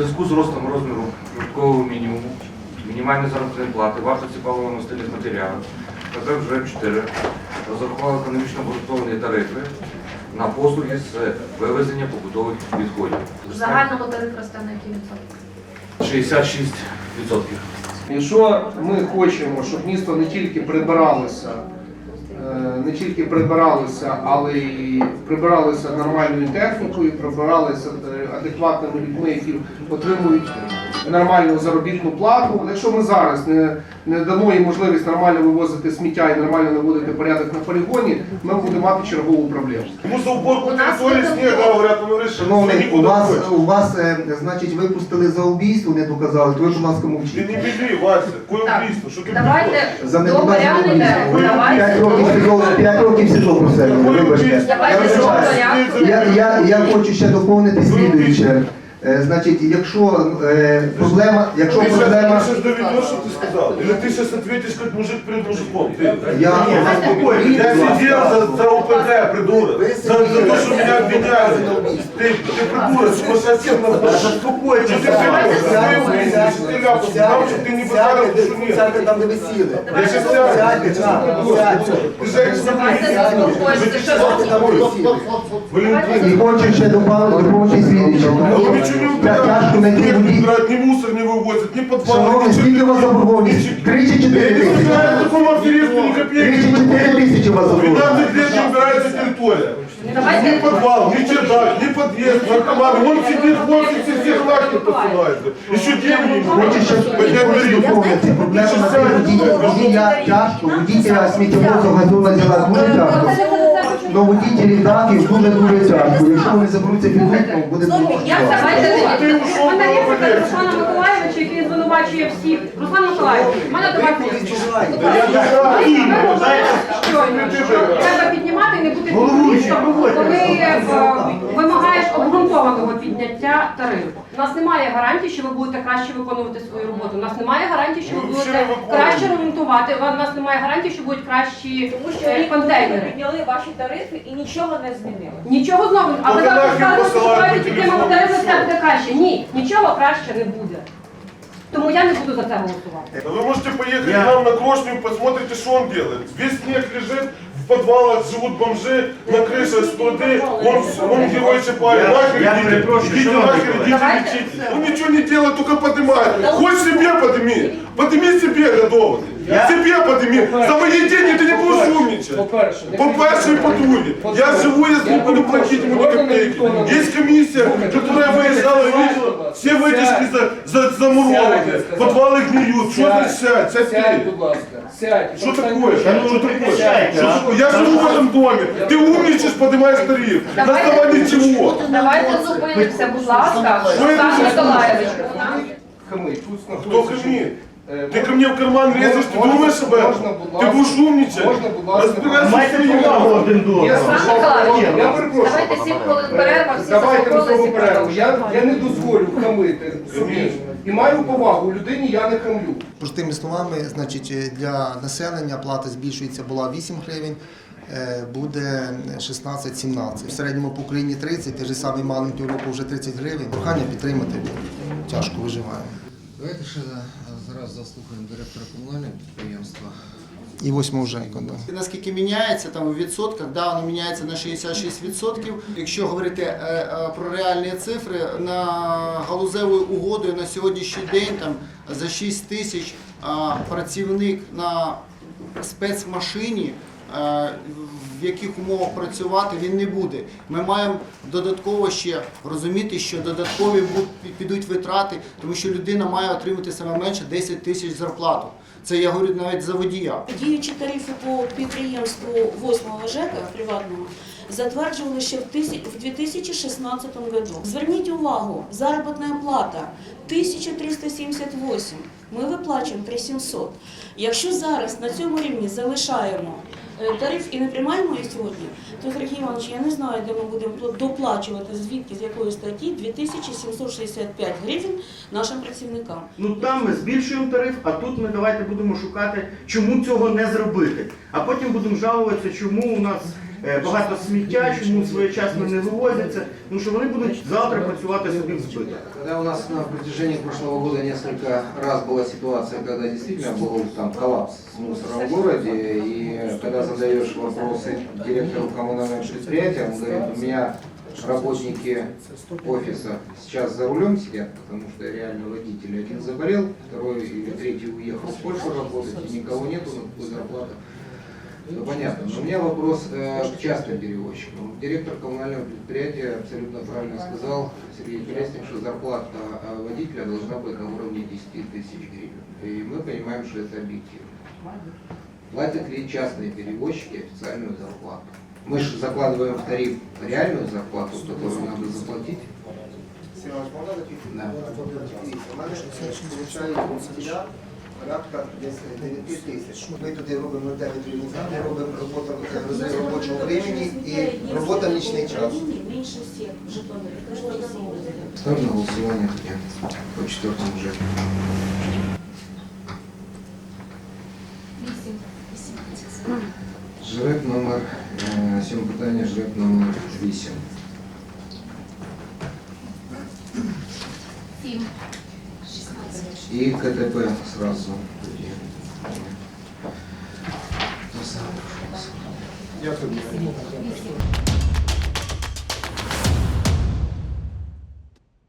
зв'язку з ростом розміру прожиткового мінімуму, мінімальної заробітної плати, вартості паливно-мастильних матеріалів, КП вже 4 розрахували економічно обґрунтовані тарифи на послуги з вивезення побутових відходів. В загальному тариф росте на який відсоток? 66%. Якщо ми хочемо, щоб місто не тільки прибиралося, не тільки прибиралися, але й прибиралися нормальною технікою, прибиралося е, адекватними людьми, які отримують нормальну заробітну плату. Якщо ми зараз не, не дамо їм можливість нормально вивозити сміття і нормально наводити порядок на полігоні, ми будемо мати чергову проблему. Ему за уборку У нас территории это снега было. говорят, он решил, Шановний, у никуда вас, хочешь. у вас, е, значить, випустили за убійство, не доказали, то ви, будь ласка, Ты мовчіть. не беги, Вася, какое Так, убийство, что ты Давайте За до недоказане порядку убійство. йдемо. П'ять Давайте років сиділо, п'ять років сиділо про себе, вибачте. Я Давайте до вибачаюсь. порядку Я, йдемо. я, я хочу ще доповнити слідуюче. Е, Значить, якщо е, проблема, якщо Ты сейчас, проблема, ты сейчас доведешь, что ты сказал? Или ты сейчас ответишь как мужик перед мужиком? Ты, я я сидел за, за УПГ, придурок. За, за то, что меня обвиняли. Ты, ты придурок, сумасшедший на Успокойся, ты придурок. Ты ляпнул, потому что ты не базарил, ты что нет. Сядьте там, де ви сіли. Я сейчас сяду. Сядьте, сядьте. Ты женщина, Давайте заспокоїмося, Сядьте там, де ви сіли. Валентин, і хочу ще доповнити допомогти слідуюче. ну ничего не Тя- Тяжко убирают. знайти Нет, не водій. убирают, ни мусор не вывозят, ни подвалы, Шановні, ничего. скільки у вас заборгованість? Три чи Я чотири не тисячі? знаю, такому аферисту ни Три копейки чи не чотири тисячі у вас 12 заборгованість? лет не убирается территория. Ни Давайте подвал, ни чердак, ни подъезд, наркоманы. Он сидит в офисе, всех нахер посылает. Еще деньги не Хочу ще Поднять хочу тариф. доповнити. Проблема на тих водій- водія тяжко, водителя сміттєвозу газона діла дуже тяжко. Но водителів буде дуже-дуже тяжко. Якщо вони заберуться під вікном, буде дуже Як важко. давайте Мене. Руслана Миколаєвича, який звинувачує всіх. Руслан Миколаєвич, в мене до вас є. Треба піднімати і не бути популістом, коли підняття тарифу. У нас немає гарантії, що ви будете краще виконувати свою роботу. У нас немає гарантії, що ви будете виконуємо. краще ремонтувати. У нас немає гарантії, що будуть кращі Тому що е, ви контейнери. підняли ваші тарифи і нічого не змінили. Нічого знову. А ви Поки зараз кажете, що посилають мають тільки телефону. тарифи, все буде краще. Ні, нічого краще не буде. Тому я не буду за це голосувати. Да Вы можете поехать к нам на Крошню, посмотрите, что он делает. Весь снег лежит, подвалах живут бомжи, на крышах склады, он, он герой Чапаев. Нахер идите, идите нахер, идите лечить. Он ничего не делает, только поднимает. Хоть себе подними, подними себе годовый. Я- Себе подними. За мои деньги ты не будешь умничать. По-перше, не По першей по друге. Я живу, я не буду платить ему ни копейки. Есть комиссия, которая выезжала, видела, все вытяжки за, за, замурованы, подвалы гниют. Что значит сядь? Сядь Сядь, ты. будь ласка, сядь. Что Перестань такое? кричати. Что такое? прекращайте, Что а? такое? Я живу в этом доме. Ты умничаешь, поднимаешь тариф. На Давайте- основании чего? Давайте зупинимося, будь ласка. Що я Олександр тут Миколаєвич. Хамить. Тут Кто знаходиться- хамит? Е, Ты ко мне в карман лезешь, ты Можна- думаешь об этом? можна, будь Ты ласка. будешь умничать? Можна, будь ласка. Разбирайся Майте в своем. повагу один до Я одного. слухав. Миколаївич, Я перепрошую. Давайте 7 хвилин перерва, всі Давайте на заспокоїлися свою і перерву. Я, продовжуємо. я не дозволю хамити собі. І маю повагу. Людині я не хамлю. Простими словами, значить, е, для населення плата збільшується була 8 гривень, е, буде 16-17. В середньому по Україні 30, той же самий маленький Європа вже 30 гривень. Прохання підтримати, бо тяжко виживаємо. Давайте ще зараз заслухаємо директора комунального підприємства. І восьмого ЖЕКа, да. Наскільки міняється там у відсотках, да, воно міняється на 66%. Якщо говорити е, е, про реальні цифри, на галузевою угодою на сьогоднішній день там за 6 тисяч працівник на спецмашині. Е, В яких умовах працювати він не буде. Ми маємо додатково ще розуміти, що додаткові підуть витрати, тому що людина має отримати саме менше 10 тисяч зарплату. Це я говорю навіть за водія. Діючі тарифи по підприємству 8 ЖЕКа приватного затверджували ще в тисяч- в 2016 году. Зверніть увагу, заробітна плата 1378. Ми виплачуємо 3700. Якщо зараз на цьому рівні залишаємо тариф і не приймаємо їх сьогодні, то Сергій Іванович, я не знаю, де ми будемо доплачувати, звідки, з якої статті 2765 гривень нашим працівникам. Ну там ми збільшуємо тариф, а тут ми давайте будемо шукати, чому цього не зробити. А потім будемо жалуватися, чому у нас е, багато сміття, чому своєчасно не вивозяться, тому що вони будуть завтра працювати собі в збиток. Когда у нас на протяжении прошлого года несколько раз была ситуация, когда действительно был там коллапс с мусором в городе, и когда задаешь вопросы директору коммунального предприятия, он говорит, у меня работники офиса сейчас за рулем сидят, потому что я реально водитель. Один заболел, второй или третий уехал в Польшу работать, и никого нету на такую зарплату. Ну, понятно. Но у меня вопрос э, к частным перевозчикам. Директор коммунального предприятия абсолютно правильно сказал, Сергей Колесник, что зарплата э, водителя должна быть на уровне 10 тысяч гривен. И мы понимаем, что это объективно. Платят ли частные перевозчики официальную зарплату? Мы же закладываем в тариф реальную зарплату, которую надо заплатить. Да. Порядка десь 9 тисяч. Ми туди робимо 9 гривень, ми робимо роботу в розрив робочого времени і робота в нічний час. Ставлю на голосование хотя по четвертому уже. Жреб номер, е, сьоме питання, жреб номер 8. Сім. І КТП сразу. Дякую. Вісім.